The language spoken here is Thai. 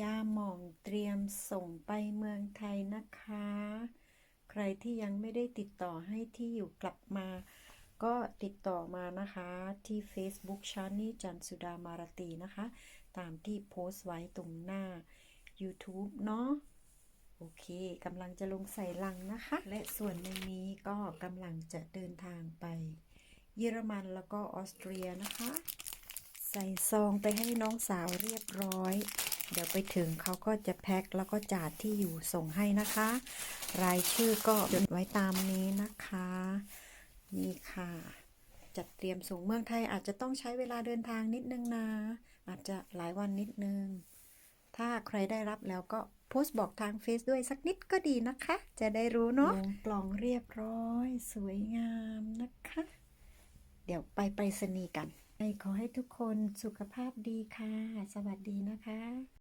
ยาหม่องเตรียมส่งไปเมืองไทยนะคะ ใครที่ยังไม่ได้ติดต่อให้ที่อยู่กลับมา ก็ติดต่อมานะคะที่ Facebook ชานี่จันสุดามารตีนะคะ ตามที่โพสต์ไว้ตรงหน้า YouTube เนาะโอเคกำลังจะลงใส่ลังนะคะ และส่วนหนึ่งนี้ก็กำลังจะเดินทางไป เยอรมันแล้วก็ออสเตรียนะคะ ใส่ซองไปให้น้องสาวเรียบร้อย เดี๋ยวไปถึงเขาก็จะแพ็คแล้วก็จ่าที่อยู่ส่งให้นะคะ รายชื่อก็จดไว้ตามนี้นะคะ นี่ค่ะ จัดเตรียมส่งเมืองไทยอาจจะต้องใช้เวลาเดินทางนิดนึงนะ อาจจะหลายวันนิดนึง ถ้าใครได้รับแล้วก็โพสต์บอกทางเฟซด้วยสักนิดก็ดีนะคะ จะได้รู้เนาะลงกล่องเรียบร้อย สวยงามนะคะ เดี๋ยวไปไปรษณีย์กันขอให้ทุกคนสุขภาพดีค่ะ สวัสดีนะคะ